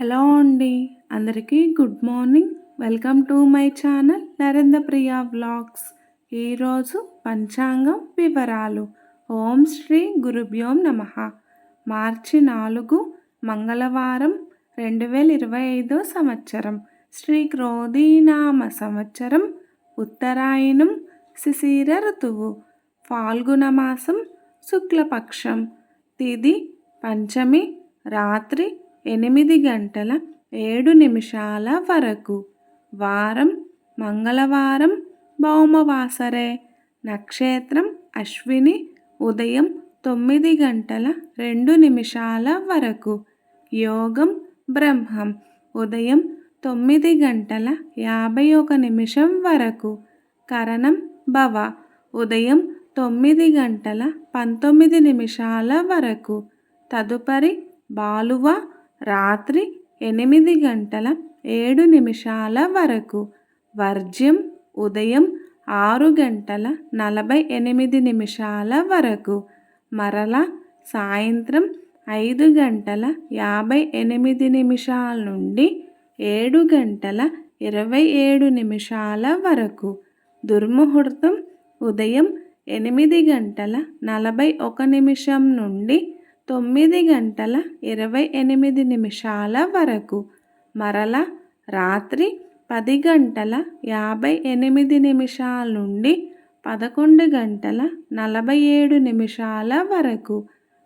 Hello అండి. అందరికీ good morning. Welcome to my channel Narendra Priya vlogs. ఈరోజు పంచాంగం వివరాలు. ఓం శ్రీ గురుభ్యోం నమ. మార్చి నాలుగు మంగళవారం రెండు వేల ఇరవై ఐదో సంవత్సరం. శ్రీ క్రోధీనామ సంవత్సరం ఉత్తరాయణం శిశిర ఋతువు ఫాల్గుణ మాసం శుక్లపక్షం తిది పంచమి రాత్రి ఎనిమిది గంటల ఏడు నిమిషాల వరకు. వారం మంగళవారం భౌమవాసరే. నక్షత్రం అశ్విని ఉదయం తొమ్మిది గంటల రెండు నిమిషాల వరకు. యోగం బ్రహ్మం ఉదయం తొమ్మిది గంటల యాభై ఒక నిమిషం వరకు. కరణం భవ ఉదయం తొమ్మిది గంటల పంతొమ్మిది నిమిషాల వరకు. తదుపరి బాలువ రాత్రి ఎనిమిది గంటల ఏడు నిమిషాల వరకు. వర్జ్యం ఉదయం ఆరు గంటల నలభై ఎనిమిది నిమిషాల వరకు. మరలా సాయంత్రం ఐదు గంటల యాభై ఎనిమిది నిమిషాల నుండి ఏడు గంటల ఇరవై ఏడు నిమిషాల వరకు. దుర్ముహూర్తం ఉదయం ఎనిమిది గంటల నలభై ఒక నిమిషం నుండి తొమ్మిది గంటల ఇరవై ఎనిమిది నిమిషాల వరకు మరల రాత్రి పది గంటల యాభై ఎనిమిది నిమిషాల నుండి పదకొండు గంటల నలభై ఏడు నిమిషాల వరకు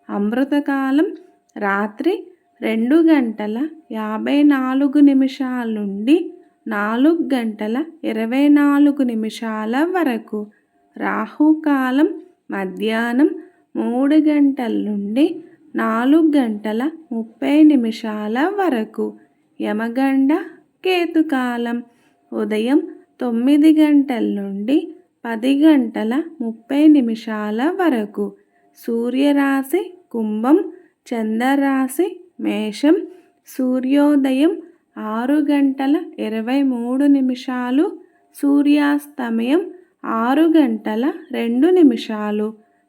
అమృతకాలం రాత్రి రెండు గంటల యాభై నాలుగు నిమిషాల నుండి నాలుగు గంటల ఇరవై నాలుగు నిమిషాల వరకు రాహుకాలం మధ్యాహ్నం మూడు గంటల నుండి నాలుగు గంటల ముప్పై నిమిషాల వరకు యమగండ కేతుకాలం. ఉదయం తొమ్మిది గంటల నుండి పది గంటల ముప్పై నిమిషాల వరకు సూర్యరాశి కుంభం చంద్రరాశి మేషం. సూర్యోదయం ఆరు గంటల ఇరవై మూడు నిమిషాలు సూర్యాస్తమయం ఆరు గంటల రెండు నిమిషాలు.